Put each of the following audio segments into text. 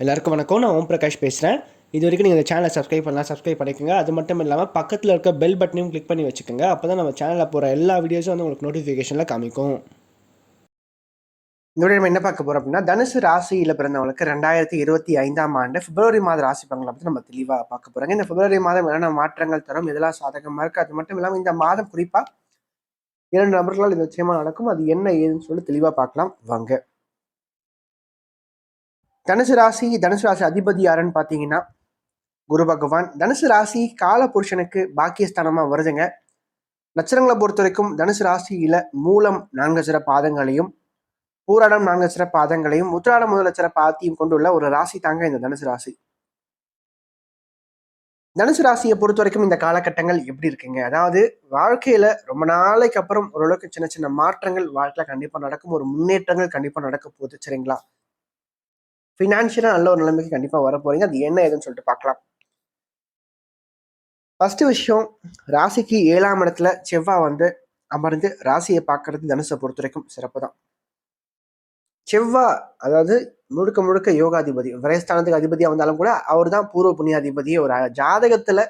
எல்லாருக்கும் வணக்கம். நான் ஓம் பிரகாஷ் பேசுகிறேன் இது வரைக்கும் நீங்கள் இந்த சேனலை சப்ஸ்கிரைப் பண்ணலாம் சப்ஸ்கிரைப் பண்ணிக்கோங்க. அது மட்டும் இல்லாமல் பக்கத்தில் இருக்க பெல் பட்டனையும் கிளிக் பண்ணி வச்சுக்கோங்க. அப்போ தான் நம்ம சேனலில் போகிற எல்லா வீடியோஸும் வந்து உங்களுக்கு நோட்டிஃபிகேஷனில் காமிக்கும். இந்த நம்ம என்ன பார்க்க போகிறோம் அப்படின்னா தனுசு ராசியில் பிறந்தவங்களுக்கு ரெண்டாயிரத்தி இருபத்தி ஐந்தாம் ஆண்டு பிப்ரவரி மாத ராசி பங்களை பற்றி நம்ம தெளிவாக பார்க்க போகிறோங்க இந்த பிப்ரவரி மாதம் என்னென்ன மாற்றங்கள் தரும் இதெல்லாம் சாதகமாக இருக்குது அது மட்டும் இல்லாமல் இந்த மாதம் குறிப்பாக இரண்டு நபர்களால் இது நிச்சயமாக நடக்கும். அது என்ன ஏதுன்னு சொல்லி தெளிவாக பார்க்கலாம். வாங்க. தனுசு ராசி தனுசு ராசி அதிபதி யாருன்னு பார்த்தீங்கன்னா குரு பகவான். தனுசு ராசி கால புருஷனுக்கு பாக்கியஸ்தானமாக வருதுங்க. நட்சத்திரங்களை பொறுத்த வரைக்கும் தனுசு ராசியில மூலம் நான்கு சிற பாதங்களையும் பூராடம் நான்கு சிற பாதங்களையும் உத்திராடம் முதல் சிற பாத்தியும் கொண்டுள்ள ஒரு ராசி தாங்க இந்த தனுசு ராசி. தனுசு ராசியை பொறுத்த வரைக்கும் இந்த காலகட்டங்கள் எப்படி இருக்குங்க? அதாவது வாழ்க்கையில ரொம்ப நாளைக்கு அப்புறம் ஓரளவுக்கு சின்ன சின்ன மாற்றங்கள் வாழ்க்கையில கண்டிப்பா நடக்கும். ஒரு முன்னேற்றங்கள் கண்டிப்பா நடக்க போகுது. சரிங்களா? ஃபினான்ஷியலாக நல்ல ஒரு நிலைமைக்கு கண்டிப்பாக வர போகிறீங்க அது என்ன ஏதுன்னு சொல்லிட்டு பார்க்கலாம். ஃபஸ்ட்டு விஷயம் ராசிக்கு ஏழாம் இடத்துல செவ்வாய் வந்து அமர்ந்து ராசியை பார்க்கறது தனுசை பொறுத்த வரைக்கும் சிறப்பு தான். செவ்வாய் அதாவது முழுக்க முழுக்க யோகாதிபதி விரயஸ்தானத்துக்கு அதிபதியாக வந்தாலும் கூட அவர் தான் பூர்வ புண்ணியாதிபதியே. ஒரு ஜாதகத்தில்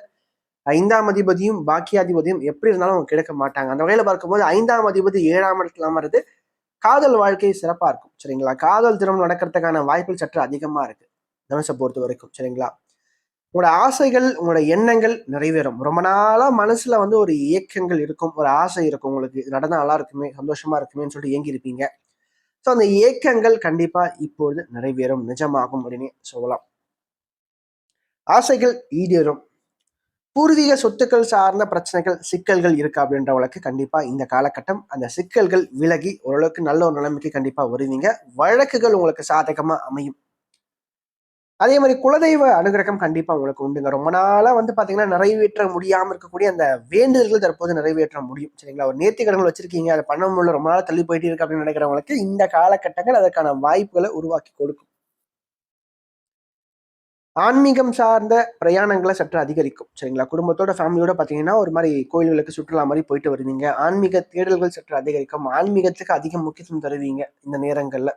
ஐந்தாம் அதிபதியும் பாக்கியாதிபதியும் எப்படி இருந்தாலும் அவங்க கிடைக்க மாட்டாங்க. அந்த வகையில் பார்க்கும்போது ஐந்தாம் அதிபதி ஏழாம் இடத்துல அமர்றது காதல் வாழ்க்கை சிறப்பா இருக்கும் சரிங்களா? காதல் திருமணம் நடக்கிறதுக்கான வாய்ப்புகள் சற்று அதிகமா இருக்கு தனுசை பொறுத்த வரைக்கும் சரிங்களா? உங்களோட ஆசைகள் உங்களோட எண்ணங்கள் நிறைவேறும். ரொம்ப நாளா மனசுல வந்து ஒரு இயக்கங்கள் இருக்கும் ஒரு ஆசை இருக்கும் உங்களுக்கு. நடந்தால் நல்லா இருக்குமே சந்தோஷமா இருக்குமேன்னு சொல்லிட்டு இயங்கி இருப்பீங்க ஸோ அந்த இயக்கங்கள் கண்டிப்பா இப்பொழுது நிறைவேறும் நிஜமாகும் அப்படின்னு சொல்லலாம். ஆசைகள் ஈடேறும். பூர்வீக சொத்துக்கள் சார்ந்த பிரச்சனைகள் சிக்கல்கள் இருக்கா அப்படின்றவங்களுக்கு கண்டிப்பா இந்த காலகட்டம் அந்த சிக்கல்கள் விலகி ஓரளவுக்கு நல்ல ஒரு நிலைமைக்கு கண்டிப்பா வருவீங்க. வழக்குகள் உங்களுக்கு சாதகமா அமையும். அதே மாதிரி குலதெய்வ அனுகிரகம் கண்டிப்பா உங்களுக்கு உண்டுங்க. ரொம்ப நாளா வந்து பாத்தீங்கன்னா நிறைவேற்ற முடியாம இருக்கக்கூடிய அந்த வேண்டுதல்கள் தற்போது நிறைவேற்ற முடியும். சரிங்களா? ஒரு நேர்த்தி கடன்கள் வச்சிருக்கீங்க. அதை பண்ண முடியல ரொம்ப நாள் தள்ளி போயிட்டு இருக்கு அப்படின்னு நினைக்கிறவங்களுக்கு இந்த காலகட்டங்கள் அதற்கான வாய்ப்புகளை உருவாக்கி கொடுக்கும். ஆன்மீகம் சார்ந்த பிரயாணங்களை சற்று அதிகரிக்கும். சரிங்களா? குடும்பத்தோட ஃபேமிலியோட பார்த்தீங்கன்னா ஒரு மாதிரி கோயில்களுக்கு சுற்றுலா மாதிரி போயிட்டு வருவீங்க. ஆன்மீக தேடல்கள் சற்று அதிகரிக்கும். ஆன்மீகத்துக்கு அதிக முக்கியத்துவம் தருவீங்க இந்த நேரங்களில்.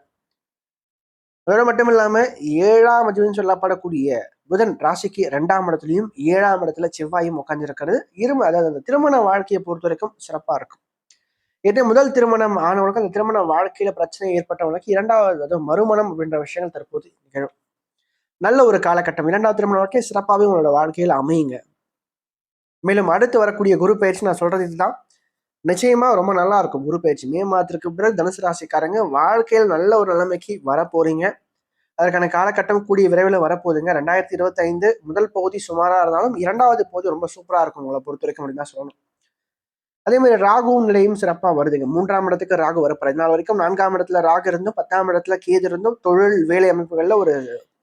அதோட மட்டும் இல்லாமல் ஏழாம் அதிபதினு சொல்லப்படக்கூடிய புதன் ராசிக்கு ரெண்டாம் இடத்துலையும் ஏழாம் இடத்துல செவ்வாயும் உட்காந்துருக்கிறது இரும அதாவது அந்த திருமண வாழ்க்கையை பொறுத்த வரைக்கும் சிறப்பாக இருக்கும். ஏற்ற முதல் திருமணம் ஆனவங்களுக்கு அந்த திருமண வாழ்க்கையில பிரச்சனை ஏற்பட்டவங்களுக்கு இரண்டாவது அதாவது மறுமணம் அப்படின்ற விஷயங்கள் தற்போது நிகழும். நல்ல ஒரு காலகட்டம். இரண்டாவது திருமண வாழ்க்கை சிறப்பாகவே உங்களோட வாழ்க்கையில் அமையுங்க. மேலும் அடுத்து வரக்கூடிய குரு பயிற்சி நான் சொல்றது இதுதான். நிச்சயமா ரொம்ப நல்லா இருக்கும் குரு பயிற்சி. மே மாதத்திற்கு பிறகு தனுசு ராசிக்காரங்க வாழ்க்கையில் நல்ல ஒரு நிலைமைக்கு வர போறீங்க அதற்கான காலகட்டம் கூடிய விரைவில் வரப்போகுதுங்க. ரெண்டாயிரத்தி இருபத்தி ஐந்து முதல் பகுதி சுமாராக இருந்தாலும் இரண்டாவது பகுதி ரொம்ப சூப்பராக இருக்கும் உங்களை பொறுத்த வரைக்கும் அப்படின்னு தான் சொல்லணும். அதே மாதிரி ராகுவும் நிலையும் சிறப்பாக வருதுங்க. மூன்றாம் இடத்துக்கு ராகு வர பதினாலு வரைக்கும் நான்காம் இடத்துல ராகு இருந்தும் பத்தாம் இடத்துல கேது இருந்தும் தொழில் வேலை அமைப்புகளில் ஒரு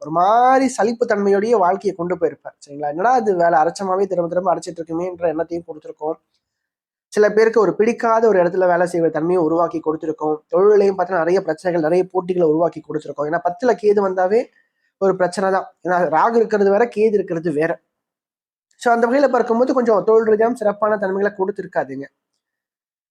ஒரு மாதிரி சலிப்பு தன்மையோடைய வாழ்க்கையை கொண்டு போயிருப்பார் சரிங்களா? என்னடா அது வேலை அரைச்சமாவே திரும்ப திரும்ப அரைச்சிட்டு இருக்குமேன்ற எண்ணத்தையும் கொடுத்துருக்கோம். சில பேருக்கு ஒரு பிடிக்காத ஒரு இடத்துல வேலை செய்கிற தன்மையை உருவாக்கி கொடுத்துருக்கோம். தொழிலையும் பார்த்தீங்கன்னா நிறைய பிரச்சனைகள் நிறைய போட்டிகளை உருவாக்கி கொடுத்துருக்கோம். ஏன்னா பத்துல கேது வந்தாவே ஒரு பிரச்சனை தான். ஏன்னா ராகு இருக்கிறது வேற கேது இருக்கிறது வேற. ஸோ அந்த வகையில் பார்க்கும்போது கொஞ்சம் தொழில் ரீதியாக சிறப்பான தன்மைகளை கொடுத்துருக்காதுங்க.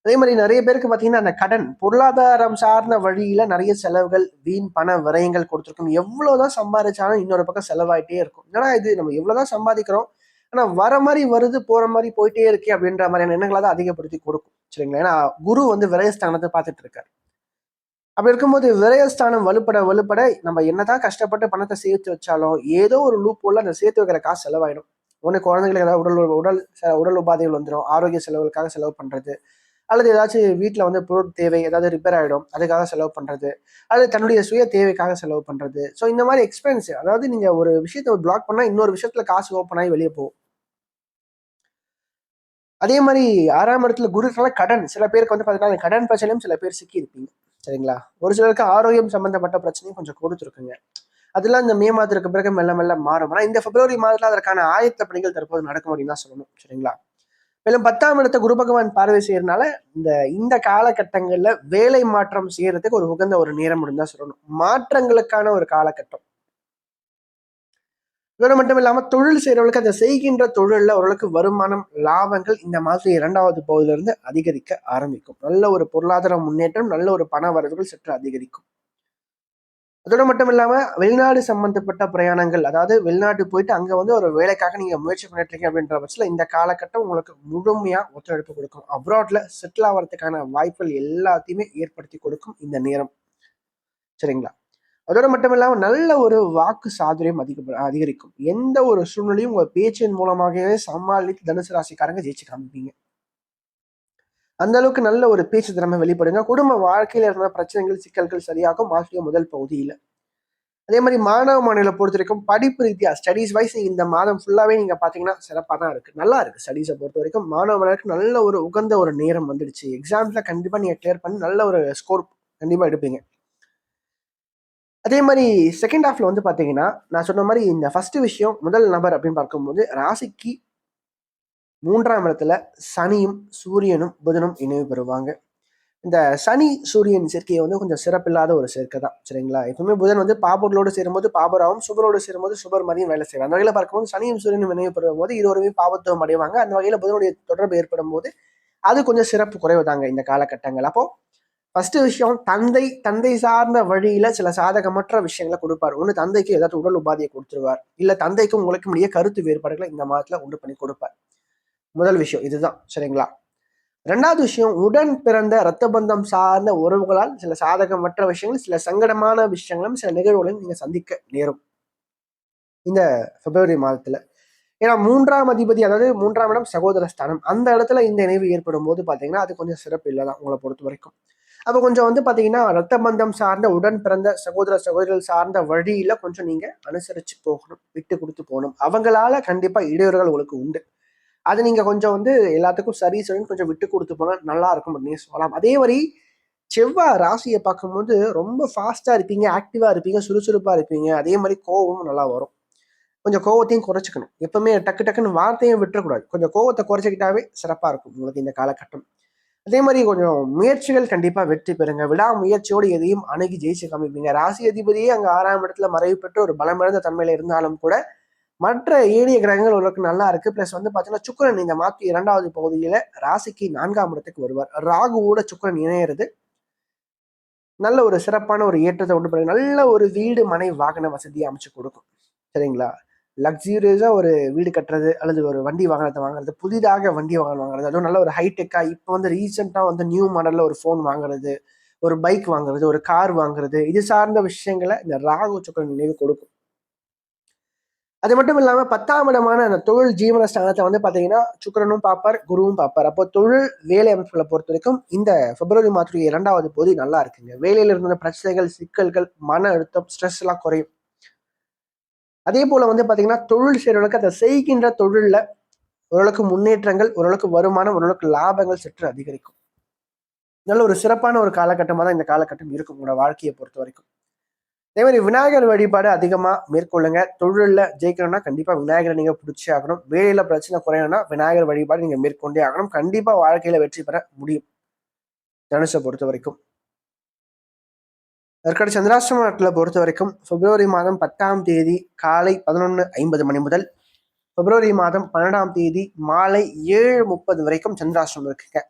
அதே மாதிரி நிறைய பேருக்கு பார்த்தீங்கன்னா அந்த கடன் பொருளாதாரம் சார்ந்த வழியில நிறைய செலவுகள் வீண் பண விரயங்கள் கொடுத்துருக்கும். எவ்வளவுதான் சம்பாதிச்சாலும் இன்னொரு பக்கம் செலவாயிட்டே இருக்கும். ஏன்னா இது? நம்ம எவ்வளவுதான் சம்பாதிக்கிறோம்? ஆனா வர மாதிரி வருது போற மாதிரி போயிட்டே இருக்கே அப்படின்ற மாதிரியான எண்ணங்களை தான் அதிகப்படுத்தி கொடுக்கும். சரிங்களா? ஏன்னா குரு வந்து விரயஸ்தானத்தை பார்த்துட்டு இருக்காரு. அப்படி இருக்கும்போது விரயஸ்தானம் வலுப்பட வலுப்பட நம்ம என்னதான் கஷ்டப்பட்டு பணத்தை சேர்த்து வச்சாலும் ஏதோ ஒரு லூப் போல அந்த சேர்த்து வைக்கிற காசு செலவாயிடும். ஒன்று குழந்தைங்களுக்கு ஏதாவது உடல் உடல் உடல் உபாதைகள் வந்துடும் ஆரோக்கிய செலவுகளுக்காக செலவு பண்றது. அல்லது ஏதாச்சும் வீட்டில் வந்து பொருள் தேவை ஏதாவது ரிப்பேர் ஆகிடும் அதுக்காக செலவு பண்ணுறது அல்லது தன்னுடைய சுய தேவைக்காக செலவு பண்ணுறது ஸோ இந்த மாதிரி எக்ஸ்பென்ஸ் அதாவது நீங்கள் ஒரு விஷயத்த பிளாக் பண்ணால் இன்னொரு விஷயத்தில் காசு ஓப்பன் ஆகி வெளியே போகும். அதே மாதிரி ஆறாம் இடத்துல குருக்களால கடன். சில பேருக்கு வந்து பார்த்தீங்கன்னா கடன் பிரச்சனையும் சில பேர் சிக்கி இருப்பீங்க சரிங்களா? ஒரு சிலருக்கு ஆரோக்கியம் சம்பந்தப்பட்ட பிரச்சனையும் கொஞ்சம் கொடுத்துருக்குங்க. அதெல்லாம் இந்த மே மாதத்துக்கு பிறகு மெல்ல மெல்ல மாறும். ஆனால் இந்த பிப்ரவரி மாதத்தில் அதற்கான ஆயத்த பணிகள் தற்போது நடக்கும் அப்படின்னு தான் சொல்லணும். சரிங்களா? மேலும் பத்தாம் இடத்தை குரு பகவான் பார்வை செய்யறதுனால இந்த இந்த காலகட்டங்கள்ல வேலை மாற்றம் செய்யறதுக்கு ஒரு உகந்த ஒரு நேரம் தான் சொல்லணும். மாற்றங்களுக்கான ஒரு காலகட்டம். இதோட மட்டும் இல்லாம தொழில் செய்யறவங்களுக்கு அந்த செய்கின்ற தொழில்ல ஓரளவுக்கு வருமானம் லாபங்கள் இந்த மாதிரி இரண்டாவது பகுதியிலிருந்து அதிகரிக்க ஆரம்பிக்கும். நல்ல ஒரு பொருளாதார முன்னேற்றம் நல்ல ஒரு பண வரவுகள் சற்று அதிகரிக்கும். அதோட மட்டும் இல்லாமல் வெளிநாடு சம்பந்தப்பட்ட பிரயாணங்கள் அதாவது வெளிநாட்டு போயிட்டு அங்கே வந்து ஒரு வேலைக்காக நீங்கள் முயற்சி பண்ணிட்டு அப்படின்ற பட்சத்தில் இந்த காலகட்டம் உங்களுக்கு முழுமையாக ஒத்துழைப்பு கொடுக்கும். அப்ராட்ல செட்டில் ஆகிறதுக்கான வாய்ப்புகள் எல்லாத்தையுமே ஏற்படுத்தி கொடுக்கும் இந்த நேரம். சரிங்களா? அதோட மட்டும் இல்லாமல் நல்ல ஒரு வாக்கு சாதுரியம் அதிக அதிகரிக்கும். எந்த ஒரு சூழ்நிலையும் உங்கள் பேச்சின் மூலமாகவே சமாளித்து தனுசு ராசிக்காரங்க ஜெயிச்சு காமிப்பீங்க அந்த அளவுக்கு நல்ல ஒரு பேச்சு திறமை வெளிப்படுங்க. குடும்ப வாழ்க்கையில இருந்த பிரச்சனைகள் சிக்கல்கள் சரியாகும். மாற்றிய முதல் பகுதியில. அதே மாதிரி மாணவ மாநில பொறுத்த வரைக்கும் படிப்பு ரீதியா ஸ்டடீஸ் வைஸ் இந்த மாதம் ஃபுல்லாவே நீங்க பாத்தீங்கன்னா சிறப்பாக தான் இருக்கு. நல்லா இருக்கு ஸ்டடீஸை பொறுத்த வரைக்கும். மாணவ மாணவருக்கு நல்ல ஒரு உகந்த ஒரு நேரம் வந்துடுச்சு. எக்ஸாம்ஸ்ல கண்டிப்பா நீங்க கிளியர் பண்ணி நல்ல ஒரு ஸ்கோர் கண்டிப்பா எடுப்பீங்க. அதே மாதிரி செகண்ட் ஹாஃப்ல வந்து பாத்தீங்கன்னா நான் சொன்ன மாதிரி இந்த ஃபர்ஸ்ட் விஷயம் முதல் நபர் அப்படின்னு பார்க்கும்போது ராசிக்கு மூன்றாம் இடத்துல சனியும் சூரியனும் புதனும் இணைவு பெறுவாங்க. இந்த சனி சூரியன் சேர்க்கையை வந்து கொஞ்சம் சிறப்பில்லாத ஒரு சேர்க்கை தான் சரிங்களா? எப்பவுமே புதன் வந்து பாபர்களோடு சேரும்போது பாபராவும் சுபரோடு சேரும்போது சுபர் மாதிரியும் வேலை செய்வாங்க. அந்த வகையில் பார்க்கும்போது சனியும் சூரியனும் இணைவு பெறும் போது இருவருமே பாபத்துவம் அடைவாங்க. அந்த வகையில் புதனுடைய தொடர்பு ஏற்படும் போது அது கொஞ்சம் சிறப்பு குறைவுதாங்க இந்த காலகட்டங்கள். அப்போ ஃபர்ஸ்ட் விஷயம் தந்தை தந்தை சார்ந்த வழியில சில சாதகமற்ற விஷயங்களை கொடுப்பார். ஒன்று தந்தைக்கு ஏதாவது உடல் உபாதியை கொடுத்துருவார். இல்லை தந்தைக்கும் உங்களுக்கும் இடையே கருத்து வேறுபாடுகளை இந்த மாதத்துல உண்டு பண்ணி கொடுப்பார். முதல் விஷயம் இதுதான் சரிங்களா? ரெண்டாவது விஷயம் உடன் பிறந்த இரத்த பந்தம் சார்ந்த உறவுகளால் சில சாதகமற்ற விஷயங்கள் சில சங்கடமான விஷயங்களும் சில நிகழ்வுகளையும் நீங்கள் சந்திக்க நேரும். இந்த பிப்ரவரி மாதத்தில். ஏன்னா மூன்றாம் அதிபதி அதாவது மூன்றாம் இடம் சகோதர ஸ்தானம். அந்த இடத்துல இந்த இணைவு ஏற்படும் போது பார்த்தீங்கன்னா அது கொஞ்சம் சிறப்பு இல்லை தான் உங்களை பொறுத்த வரைக்கும். அப்போ கொஞ்சம் வந்து பார்த்தீங்கன்னா ரத்த பந்தம் சார்ந்த உடன் பிறந்த சகோதர சகோதரர்கள் சார்ந்த வழியில் கொஞ்சம் நீங்கள் அனுசரித்து போகணும் விட்டு கொடுத்து போகணும். அவங்களால கண்டிப்பாக இடையூறுகள் உங்களுக்கு உண்டு. அது நீங்கள் கொஞ்சம் வந்து எல்லாத்துக்கும் சரி சரின்னு கொஞ்சம் விட்டு கொடுத்து போனால் நல்லா இருக்கும் அப்படின்னு சொல்லலாம் அதே மாதிரி செவ்வாய் ராசியை பார்க்கும்போது ரொம்ப ஃபாஸ்ட்டாக இருப்பீங்க ஆக்டிவாக இருப்பீங்க சுறுசுறுப்பாக இருப்பீங்க. அதே மாதிரி கோவமும் நல்லா வரும். கொஞ்சம் கோவத்தையும் குறைச்சிக்கணும். எப்பவுமே டக்கு டக்குன்னு வார்த்தையும் விட்டுறக்கூடாது. கொஞ்சம் கோவத்தை குறைச்சிக்கிட்டாவே சிறப்பாக இருக்கும் உங்களுக்கு இந்த காலகட்டம். அதே மாதிரி கொஞ்சம் முயற்சிகள் கண்டிப்பாக வெற்றி பெறுங்க. விடா முயற்சியோடு எதையும் அணுகி ஜெயிச்சு காமிப்பீங்க. ராசி அதிபதியே அங்கே ஆறாம் இடத்துல மறைவு பெற்று ஒரு பலமிழந்த தன்மையில் இருந்தாலும் கூட மற்ற ஏழிய கிரகங்கள் ஓரளவுக்கு நல்லா இருக்கு. பிளஸ் வந்து பார்த்தீங்கன்னா சுக்கரன் இந்த மாத்தி இரண்டாவது பகுதியில ராசிக்கு நான்காம் இடத்துக்கு வருவார். ராகுவோட சுக்கரன் இணையிறது. நல்ல ஒரு சிறப்பான ஒரு ஏற்றத்தை கொண்டு போய் நல்ல ஒரு வீடு மனை வாகன வசதியை அமைச்சு கொடுக்கும். சரிங்களா? லக்ஸூரியஸா ஒரு வீடு கட்டுறது அல்லது ஒரு வண்டி வாகனத்தை வாங்குறது புதிதாக வண்டி வாகனம் வாங்குறது அதுவும் நல்ல ஒரு ஹைடெக்கா இப்போ வந்து ரீசெண்டாக வந்து நியூ மாடல்ல ஒரு ஃபோன் வாங்குறது ஒரு பைக் வாங்குறது ஒரு கார் வாங்குறது இது சார்ந்த விஷயங்களை இந்த ராகு சுக்கரன் நினைவு கொடுக்கும். அது மட்டும் இல்லாமல் பத்தாம் இடமான அந்த தொழில் ஜீவன ஸ்தானத்தை வந்து பார்த்தீங்கன்னா சுக்கரனும் பார்ப்பார் குருவும் பார்ப்பார். அப்போ தொழில் வேலை அமைப்புகளை பொறுத்த வரைக்கும் இந்த பிப்ரவரி மாதத்துடைய இரண்டாவது போது நல்லா இருக்குங்க. வேலையில் இருந்த பிரச்சனைகள் சிக்கல்கள் மன அழுத்தம் ஸ்ட்ரெஸ் எல்லாம் குறையும். அதே போல வந்து பார்த்தீங்கன்னா தொழில் செய்கிறவர்களுக்கு அதை செய்கின்ற தொழிலில் ஓரளவுக்கு முன்னேற்றங்கள் ஓரளவுக்கு வருமானம் ஓரளவுக்கு லாபங்கள் சற்று அதிகரிக்கும். நல்ல ஒரு சிறப்பான ஒரு காலகட்டமாக தான் இந்த காலகட்டம் இருக்கும் உங்களோட வாழ்க்கையை பொறுத்த வரைக்கும். அதே மாதிரி விநாயகர் வழிபாடு அதிகமாக மேற்கொள்ளுங்க. தொழிலில் ஜெயிக்கணும்னா கண்டிப்பாக விநாயகரை நீங்கள் பிடிச்சி ஆகணும். வேலையில் பிரச்சனை குறையணும்னா விநாயகர் வழிபாடு நீங்கள் மேற்கொண்டே ஆகணும். கண்டிப்பாக வாழ்க்கையில் வெற்றி பெற முடியும். தனுஷை பொறுத்த வரைக்கும். அதற்கட சந்திராஷ்டமத்தில் பொறுத்த வரைக்கும் பிப்ரவரி மாதம் பத்தாம் தேதி காலை பதினொன்று ஐம்பது மணி முதல் பிப்ரவரி மாதம் பன்னெண்டாம் தேதி மாலை ஏழு முப்பது வரைக்கும் சந்திராஷ்டிரமம் இருக்குங்க.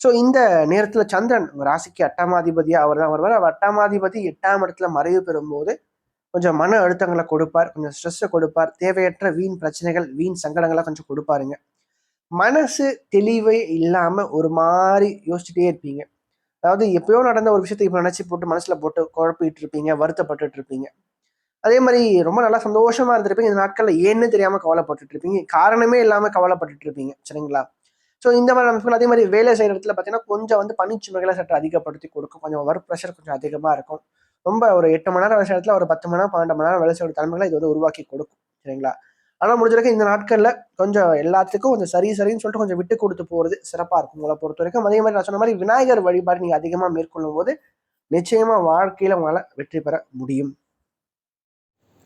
ஸோ இந்த நேரத்தில் சந்திரன் ராசிக்கு எட்டாமாதிபதியாக அவர் தான் வருவார். அவர் எட்டாமாதிபதி எட்டாம் இடத்துல மறைவு பெறும்போது கொஞ்சம் மன அழுத்தங்களை கொடுப்பார். கொஞ்சம் ஸ்ட்ரெஸ்ஸை கொடுப்பார். தேவையற்ற வீண் பிரச்சனைகள் வீண் சங்கடங்களை கொஞ்சம் கொடுப்பாருங்க. மனசு தெளிவே இல்லாமல் ஒரு மாதிரி யோசிச்சுட்டே இருப்பீங்க. அதாவது எப்பயோ நடந்த ஒரு விஷயத்தை இப்போ நினச்சி போட்டு மனசில் போட்டு குழப்பிட்டு இருப்பீங்க வருத்தப்பட்டுட்டு இருப்பீங்க. அதே மாதிரி ரொம்ப நல்லா சந்தோஷமா இருந்திருப்பீங்க. இந்த நாட்களில் ஏன்னு தெரியாமல் கவலைப்பட்டுட்டு இருப்பீங்க. காரணமே இல்லாமல் கவலைப்பட்டுட்டு இருப்பீங்க. சரிங்களா? ஸோ இந்த மாதிரி அமைப்புகள் அதே மாதிரி வேலை செய்கிற இடத்துல பார்த்தீங்கன்னா கொஞ்சம் வந்து பணிச்சுமைகளை சற்று அதிகப்படுத்தி கொடுக்கும். கொஞ்சம் ஒர்க் ப்ரெஷர் கொஞ்சம் அதிகமாக இருக்கும். ரொம்ப ஒரு எட்டு மணி நேரம் வேலை இடத்துல ஒரு பத்து மணி நேரம் பன்னெண்டு மணி நேரம் வேலை செய்கிற தலைமைகளை இது வந்து உருவாக்கி கொடுக்கும். சரிங்களா? ஆனால் முடிஞ்ச வரைக்கும் இந்த நாட்களில் கொஞ்சம் எல்லாத்துக்கும் கொஞ்சம் சரி சரின்னு சொல்லிட்டு கொஞ்சம் விட்டு கொடுத்து போகிறது சிறப்பாக இருக்கும் உங்களை பொறுத்த வரைக்கும். அதே மாதிரி நான் சொன்ன மாதிரி விநாயகர் வழிபாடு நீங்கள் அதிகமாக மேற்கொள்ளும் போது நிச்சயமாக வாழ்க்கையில் உங்களால் வெற்றி பெற முடியும்.